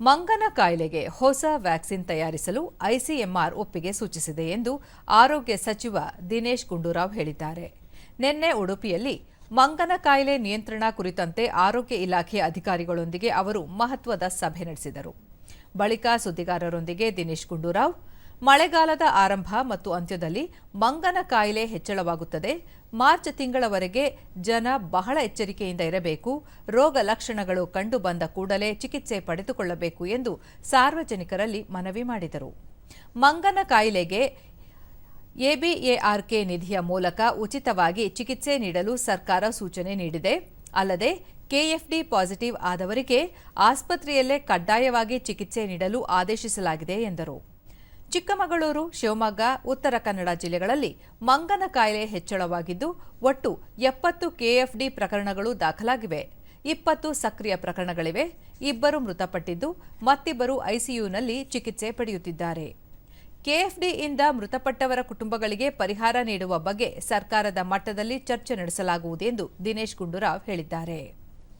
ಮಂಗನ ಕಾಯಿಲೆಗೆ ಹೊಸ ವ್ಯಾಕ್ಸಿನ್ ತಯಾರಿಸಲು ಐಸಿಎಂಆರ್ ಒಪ್ಪಿಗೆ ಸೂಚಿಸಿದೆ ಎಂದು ಆರೋಗ್ಯ ಸಚಿವ ದಿನೇಶ್ ಗುಂಡೂರಾವ್ ಹೇಳಿದ್ದಾರೆ. ನಿನ್ನೆ ಉಡುಪಿಯಲ್ಲಿ ಮಂಗನ ಕಾಯಿಲೆ ನಿಯಂತ್ರಣ ಕುರಿತಂತೆ ಆರೋಗ್ಯ ಇಲಾಖೆ ಅಧಿಕಾರಿಗಳೊಂದಿಗೆ ಅವರು ಮಹತ್ವದ ಸಭೆ ನಡೆಸಿದರು. ಬಳಿಕ ಸುದ್ದಿಗಾರರೊಂದಿಗೆ ದಿನೇಶ್ ಗುಂಡೂರಾವ್ ಮಳೆಗಾಲದ ಆರಂಭ ಮತ್ತು ಅಂತ್ಯದಲ್ಲಿ ಮಂಗನ ಕಾಯಿಲೆ ಹೆಚ್ಚಳವಾಗುತ್ತದೆ. ಮಾರ್ಚ್ ತಿಂಗಳವರೆಗೆ ಜನ ಬಹಳ ಎಚ್ಚರಿಕೆಯಿಂದ ಇರಬೇಕು. ರೋಗ ಲಕ್ಷಣಗಳು ಕಂಡು ಬಂದ ಕೂಡಲೇ ಚಿಕಿತ್ಸೆ ಪಡೆದುಕೊಳ್ಳಬೇಕು ಎಂದು ಸಾರ್ವಜನಿಕರಲ್ಲಿ ಮನವಿ ಮಾಡಿದರು. ಮಂಗನ ಕಾಯಿಲೆಗೆ ಎಬಿಎಆರ್ಕೆ ನಿಧಿಯ ಮೂಲಕ ಉಚಿತವಾಗಿ ಚಿಕಿತ್ಸೆ ನೀಡಲು ಸರ್ಕಾರ ಸೂಚನೆ ನೀಡಿದೆ. ಅಲ್ಲದೆ ಕೆಎಫ್ಡಿ ಪಾಸಿಟಿವ್ ಆದವರಿಗೆ ಆಸ್ಪತ್ರೆಯಲ್ಲೇ ಕಡ್ಡಾಯವಾಗಿ ಚಿಕಿತ್ಸೆ ನೀಡಲು ಆದೇಶಿಸಲಾಗಿದೆ ಎಂದರು. ಚಿಕ್ಕಮಗಳೂರು, ಶಿವಮೊಗ್ಗ, ಉತ್ತರ ಕನ್ನಡ ಜಿಲ್ಲೆಗಳಲ್ಲಿ ಮಂಗನ ಕಾಯಿಲೆ ಹೆಚ್ಚಳವಾಗಿದ್ದು ಒಟ್ಟು ಎಪ್ಪತ್ತು ಕೆಎಫ್ಡಿ ಪ್ರಕರಣಗಳು ದಾಖಲಾಗಿವೆ. ಇಪ್ಪತ್ತು ಸಕ್ರಿಯ ಪ್ರಕರಣಗಳಿವೆ. ಇಬ್ಬರು ಮೃತಪಟ್ಟಿದ್ದು ಮತ್ತಿಬ್ಬರು ಐಸಿಯುನಲ್ಲಿ ಚಿಕಿತ್ಸೆ ಪಡೆಯುತ್ತಿದ್ದಾರೆ. ಕೆಎಫ್ಡಿಯಿಂದ ಮೃತಪಟ್ಟವರ ಕುಟುಂಬಗಳಿಗೆ ಪರಿಹಾರ ನೀಡುವ ಬಗ್ಗೆ ಸರ್ಕಾರದ ಮಟ್ಟದಲ್ಲಿ ಚರ್ಚೆ ನಡೆಸಲಾಗುವುದು ಎಂದು ದಿನೇಶ್ ಗುಂಡೂರಾವ್ ಹೇಳಿದ್ದಾರೆ.